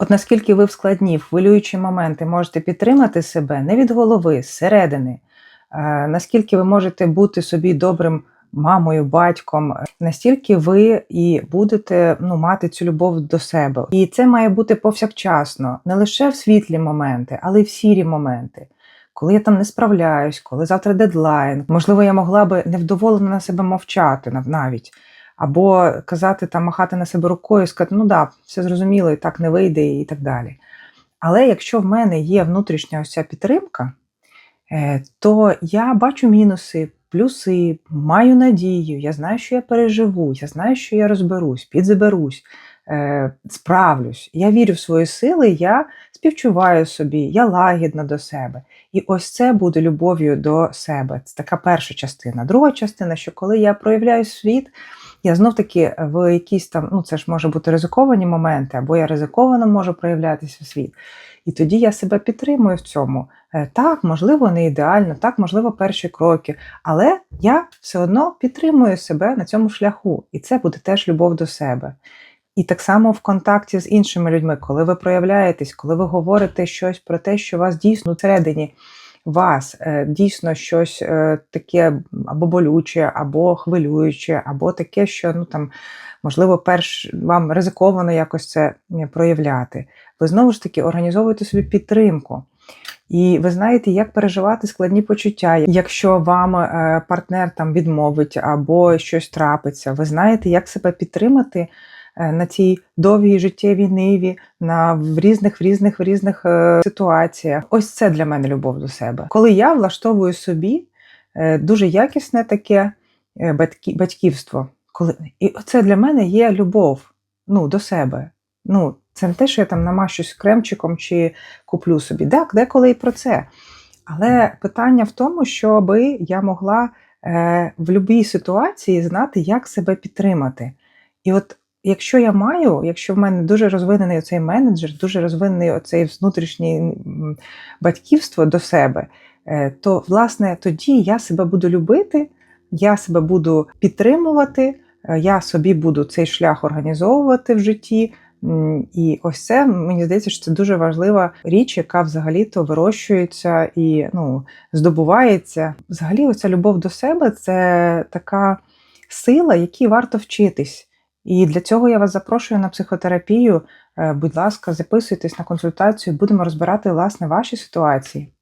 От наскільки ви в складні, хвилюючі моменти можете підтримати себе не від голови, зсередини, е, наскільки ви можете бути собі добрим мамою, батьком, настільки ви і будете ну, мати цю любов до себе. І це має бути повсякчасно, не лише в світлі моменти, але й в сірі моменти. Коли я там не справляюсь, коли завтра дедлайн, можливо, я могла би невдоволено на себе мовчати нав- навіть. Або казати там, махати на себе рукою, сказати, ну да, все зрозуміло, і так не вийде, і так далі. Але якщо в мене є внутрішня ось ця підтримка, е, то я бачу мінуси, плюси, маю надію, я знаю, що я переживу, я знаю, що я розберусь, підзаберусь, е, справлюсь. Я вірю в свої сили, я співчуваю собі, я лагідна до себе. І ось це буде любов'ю до себе. Це така перша частина. Друга частина, що коли я проявляю світ, я знов таки в якісь там, ну це ж може бути ризиковані моменти, або я ризиковано можу проявлятися в світ. І тоді я себе підтримую в цьому. Е, Так, можливо, не ідеально, так, можливо, перші кроки, але я все одно підтримую себе на цьому шляху, і це буде теж любов до себе. І так само в контакті з іншими людьми, коли ви проявляєтесь, коли ви говорите щось про те, що вас дійсно всередині вас е, дійсно щось е, таке або болюче, або хвилююче, або таке, що ну там можливо, перш вам ризиковано якось це проявляти. Ви знову ж таки організовуєте собі підтримку. І ви знаєте, як переживати складні почуття. Якщо вам е, партнер там відмовить або щось трапиться, ви знаєте, як себе підтримати на цій довгій життєвій ниві, на в різних в різних в різних е, ситуаціях. Ось це для мене любов до себе. Коли я влаштовую собі е, дуже якісне таке е, батьківство, коли і це для мене є любов ну, до себе. Ну, це не те, що я там намащусь кремчиком чи куплю собі. Так, деколи і про це. Але питання в тому, щоб я могла е, в будь-якій ситуації знати, як себе підтримати. І от якщо я маю, якщо в мене дуже розвинений оцей менеджер, дуже розвинений оцей внутрішній м, батьківство до себе, е, то власне тоді я себе буду любити, я себе буду підтримувати, е, я собі буду цей шлях організовувати в житті. І ось це мені здається, що це дуже важлива річ, яка взагалі-то вирощується і ну, здобувається. Взагалі, оця любов до себе це така сила, якій варто вчитись. І для цього я вас запрошую на психотерапію. Е, Будь ласка, записуйтесь на консультацію, будемо розбирати власне ваші ситуації.